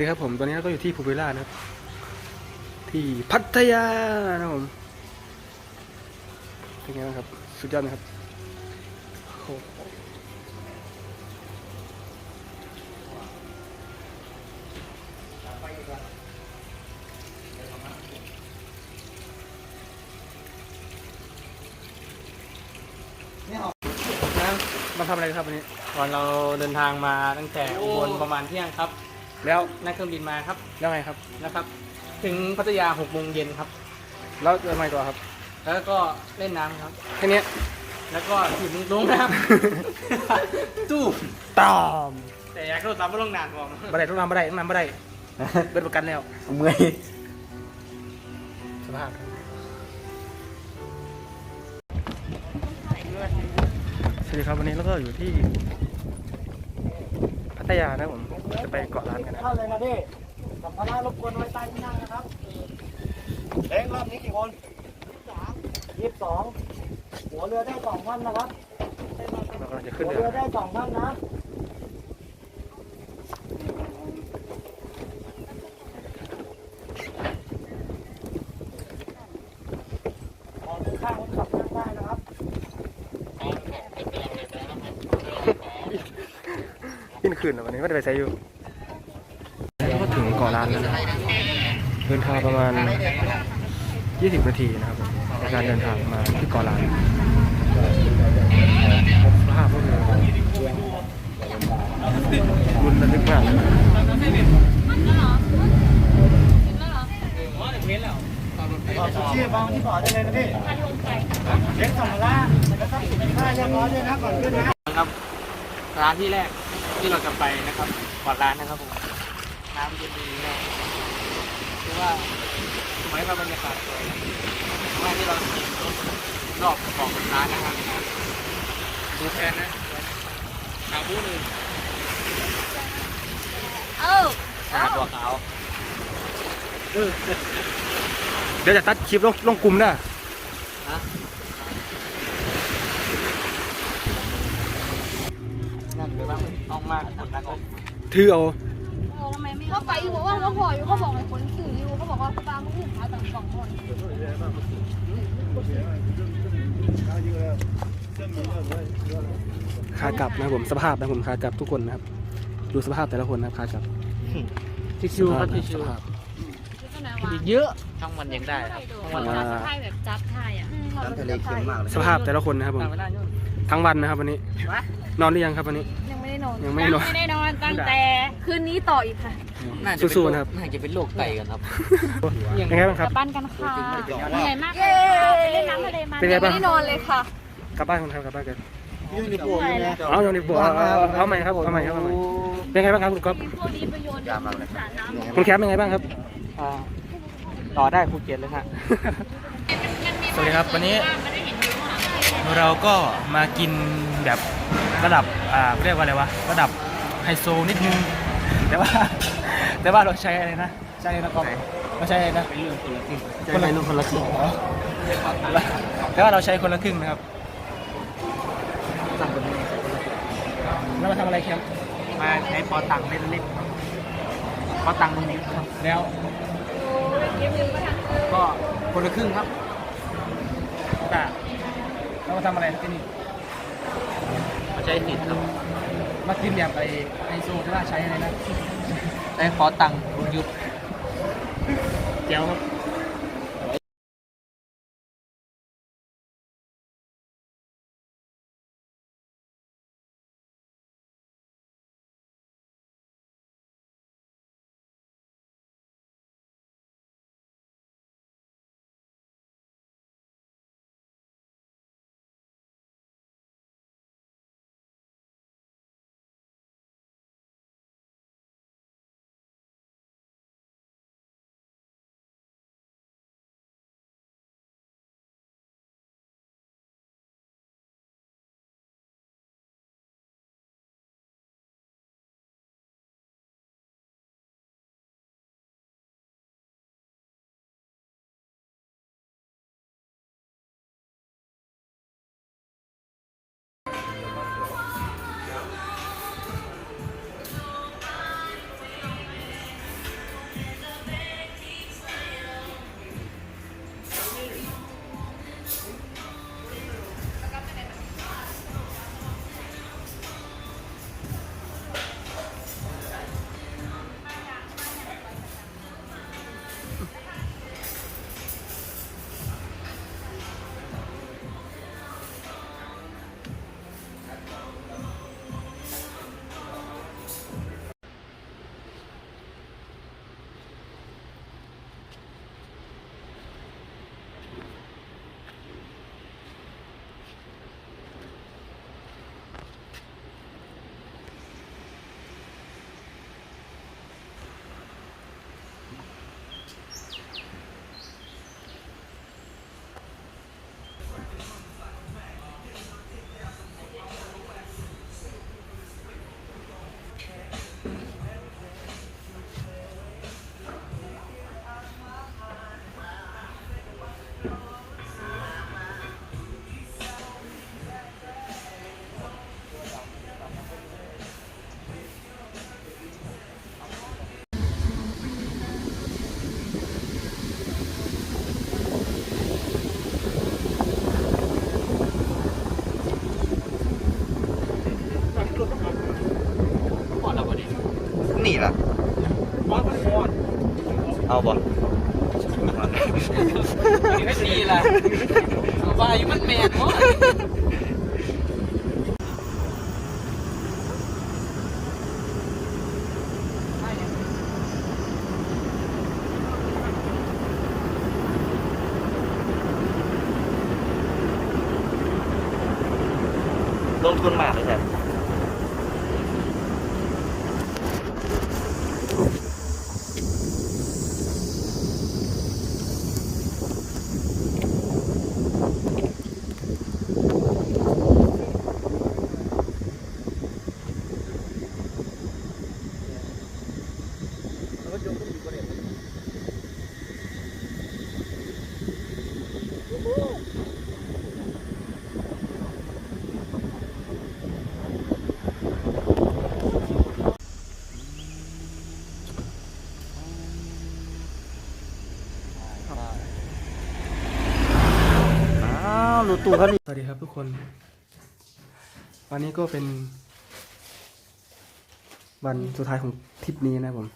สวัสดีครับผมตอนนี้เราก็อยู่ที่ภูวิลล่านะครับ ที่พัทยานะครับผมเป็นไงบ้างครับ สุดยอดไหมครับโอ้โหนะครับมาทำอะไรกันครับวันนี้ก่อนเราเดินทางมาตั้งแต่อุบลประมาณเที่ยงครับ แล้วนั่งเครื่องบินมาครับแล้วไงครับ นะครับ ถึงพัทยาหกโมงเย็นครับ แล้วจะทำไมต่อครับ แล้วก็เล่นน้ำครับ แค่เนี้ยแล้วก็ถีบลงน้ำตู้ตามแต่อยากโทษตามว่าลงนานพอบันไดต้องนำบันไดต้องนำบันไดเป็นประกันแล้วเมื่อยสภาพสวัสดีครับวันนี้เราก็อยู่ที่พัทยานะครับผม จะไปเกาะล้านกันนะเข้าเลยนะพี่สัมภาระรบกวนไว้ใต้ที่นั่งนะครับเล้งรอบนี้กี่คนยี่สิบสองหัวเรือได้สองท่านนะครับเรากำลังจะขึ้นหัวเรือเรือได้สองท่านนะมองข้างคนขับนั่งได้นะครับ ขึ้น คืนนะวันนี้ไม่ได้ไปใช้อยู่แล้วก็ถึงเกาะล้านแล้วนะเดินทางประมาณ 20 นาทีนะครับผมในการเดินทางมาที่เกาะล้านสภาพก็คือรุนระทึกมากเลยต่อชูชีพวางที่บ่อได้เลยนะพี่เล็กสัมภาระแล้วก็สินค้าเรียบร้อยด้วยนะก่อนขึ้นนะครับร้านที่แรก ที่เราจะไปนะครับก่อนร้านนะครับผมน้ำเย็นดีนะคือว่าสมัยว่าบรรยากาศสวยนะแม่ที่เรากินรอบของร้านนะครับดูแทนนะขาวบูนึงเอ้าหาตัวขาวเดี๋ยวจะตัดคลิปลงลงกลุ่มนะนะนั่นไปบ้างต้อง มากคนนั้นก็ถือเอาทำไมไม่เขาไปอยู่บอกว่าเขาพออยู่เขาบอกไอ้คนสื่ออยู่เขาบอกว่าปลามันถูกขายต่างสองคนขากลับนะครับผมสภาพนะครับผมขากลับทุกคนนะครับ ดูสภาพแต่ละคนนะครับขากลับชิวๆครับสชิวภาพๆอีกเยอะทั้งวันยังได้ครับทั้งวันอ่าจับไทยแบบจับไทยอะน้ำทะเลเค็มมากเลยสภาพแต่ละคนนะครับผมตามเวลายุ่งทั้งวันนะครับวันนี้ นอนหรือยังครับวันนี้ยังไม่ได้ นอนยังไม่ได้นอน ไม่ได้นอนตั้งแต่คืนนี้ต่ออีกค่ะสู้ๆนะครับ น่าจะเป็นโรคไตกันครับเป็นไงบ้างคกรัลับบบ้านกันค่ะเหนื่อยมากเลยค่ะไปเล่นน้ำทะเลมาเป็นไงบ้าง ไม่ได้นอนเลยค่ะ กลับบ้านกันครับกลับบ้านกันยืนในปูนี่นะเอาอย่างนี้บอกเอาเอาเอาใหม่ครับเอาใหม่ครับเอาใหม่เป็นไงบ้างครับคุณก๊อฟมีพวกนี้ไปโยนในสระน้ำคุณแคปเป็นไงบ้างครับอ่าต่อได้ภูเก็ตเลยฮะสวัสดีครับวันนี้เราก็มากินแบบ ระดับอ่าเรียกว่าอะไรวะระดับไฮโซนิดนึง แต่ว่า แต่ว่าเราใช้อะไรนะใช้อะไรนะก๊อฟเราใช้อะไรนะเป็นเรื่องคนละครึ่งคนละเรื่องคนละครึ่งแต่ว่าเราใช้คนละครึ่งนะครับแล้วมาทำอะไรแคมป์มาในปอตังเล่นเล่นครับปอตังตรงนี้ครับแล้วก็คนละครึ่งครับอะเรามาทำอะไรที่นี่มาใช้สิทธิ์ครับมากินแบบไอไฮโซที่ว่าใช้อะไรนะใช้ปอตังยุบเจียวครับ เอาบ่นี่ไม่ดีล่ะเอาว่าอยู่มันแมนบอสลงทุนมาก เลยแท้อ้าวรถตู้เขานี่สวัสดีครับทุกคน วันนี้ก็เป็น วันสุดท้ายของทริปนี้นะครับผม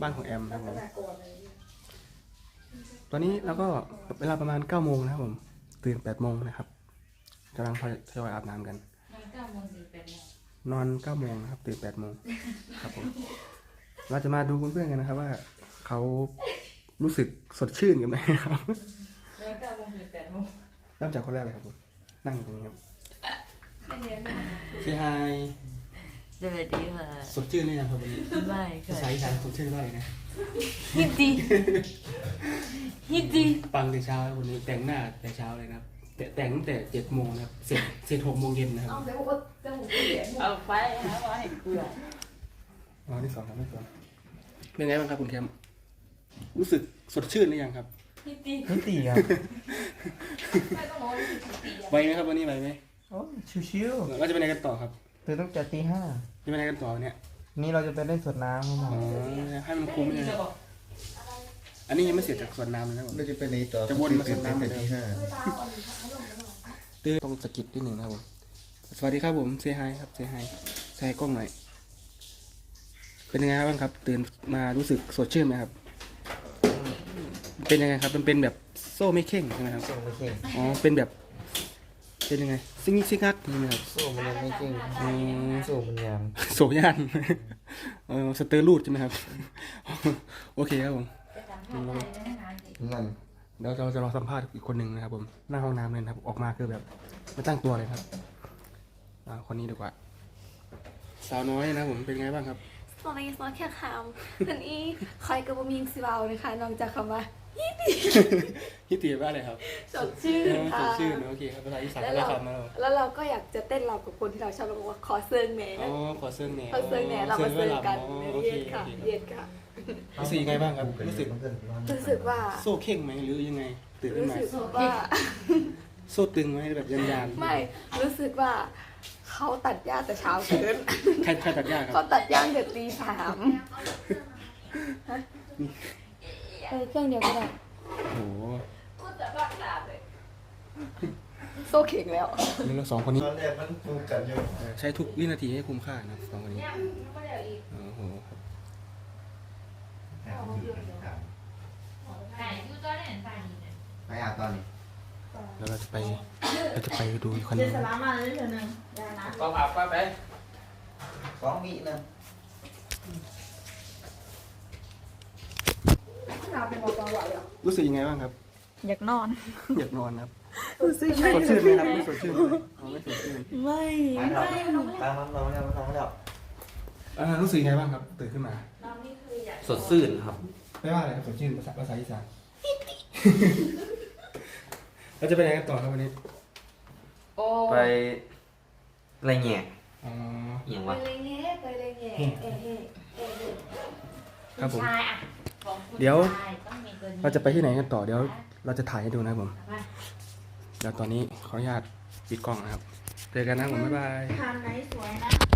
บ้านของแอมนะครับผมตอนนี้เราก็เวลาประมาณ9โมงนะครับผม ตื่น8โมงนะครับกำลังทยอยอาบน้ำกัน นอน9โมงนะครับ ตื่น8โมงครับผมเราจะมาดูเพื่อนๆกันนะครับว่าเขารู้สึกสดชื่นกันไหมครับ เริ่มจากคนแรกเลยครับผมนั่งอยู่ตรงนี้ครับเซฮายสวัสดีค่ะสดชื่นเลยนะครับวันนี้ไม่ภาค่ะษาอีสานสดชื่นว่าอะไรนะฮิตดีฮิตดีปังแต่เช้าครับวันนี้แต่งหน้าแต่เช้าเลยนะครับแต่แต่งตั้งแต่เจ็ดโมงนะครับเสร็จเสร็จหกโมงเย็นนะครับเอาไปหาว่าให้เกลืออ๋อที่สองครับที่สองเป็นไงบ้างครับคุณแคมป์รู้สึกสดชื่นหรือยังครับ ฮิตดีนี่ตีครับไวไหมครับวันนี้ไวไหมโอ้ชิวเราจะไปไหนกันต่อครับๆตื่นตั้งแต่ตีห้าจะไปไหนกันต่อเนี่ยนี่เราจะไปเล่นสวนน้ำครับอ๋อให้มันคุ้มเลยอันนี้ยังไม่เสร็จจากสวนน้ำเลยนะผม เราจะไปในต่อจะวนมาสวนน้ำเหมืแต่อนเดิม ที่ห้า ตื้อต้องสะกิดนิดหนึ่งนะครับผมสวัสดีครับผมเซฮายครับเซฮายใส่กล้องหน่อยเป็นยังไงบ้างครับ ตื่นมารู้สึกสดชื่นไหมครับ เป็นยังไงครับ มันเป็นแบบโซ่ไม่เข่งใช่ไหมครับ โซ่ไม่เก่งอ๋อ เป็นแบบ เป็นยังไง ซิงซิกักใช่ไหมครับ โซ่มันยังไม่เก่งอ๋อโซ่มันยามโสยานเออสเตอร์รูดใช่ไหมครับ โอเคครับผม นั่นเดี๋ยวเราจะรอสัมภาษณ์อีกคนหนึ่งนะครับผม หน้าห้องน้ำเลยนะครับ ออกมาคือแบบไม่ตั้งตัวเลยครับ อ่า คนนี้ดีกว่า สาวน้อยนะครับผม เป็นไงบ้างครับ สวัสดีสวัสดีค่ะอันนี้คอยกับบ่มีสิเบาเลยค่ะนอกจากคำว่า ฮิตตีว่าอะไรครับสดชื่นเออสค่ะ ดชื่นโอเคครับภาษาอีสานแล้วก็เรา คำมาแล้วแล้วเราก็อยากจะเต้นรำกับคนที่เราชอบเราบอกว่าขอเซิร์งแหน่อ๋อขอเสื้อแหนขอเซิร์งแหน่เรามาเซิร์งกันอ๋อโอเคเย็นค่ะโอเคเย็นค่ะ รู้สึกยังไงบ้างครับรู้สึก รู้สึกว่า โซ่เข่งไหมหรือยังไง ตื่นขึ้นรู้มาสึกว่า โซ่ตึงไหมแบบยันยานไม่รู้สึกว่าเขาตัดหญ้าแต่เช้าเกินใครใครตัดหญ้าครับเขาตัดหญ้าแต่ตีสามฮะ เออเครื่องเดียวก็ได้โอ้โหโซ่เข่งแล้ว นี่เราสองคนนี้ตอนแรกมันฟูกันอยู่เออใช้ทุกวินาทีให้คุ้มค่านะสองคนนี้โอ้โหครับไปอาบตอนนี้แล้วเราจะไปเราจะไปดูอีกคนหนึงก็อาบไปไปสองวินะรู้สึกยังไงบ้างครับ อยากนอน อยากนอนครับสดชื่นไหมครับไม่สดชื่นไหมอ๋อไม่สดชื่นไม่ไปแล้วตามมันลงแล้วลงแล้วอ่ารู้สึกยังไงบ้างครับ ตื่นขึ้นมาสดชื่นครับไม่ว่าอะไรครับสดชื่นภาษาภาษาอีสานเราจะไปไหนกันต่อครับวันนี้โอ้ไปอะไรเงี้ยอ๋ออย่างไปวะเลยแง่ไปเลยแง่เอ๊ะเอ๊ะเอ๊ะเอ๊ะครับผม เดี๋ยว เราจะไปที่ไหนกันต่อเดี๋ยว เราจะถ่ายให้ดูนะครับผมเดี๋ยวตอนนี้ขออนุญาตปิดกล้องนะครับ เจอกันนะครับผมบ๊ายบายทานไหนสวยนะ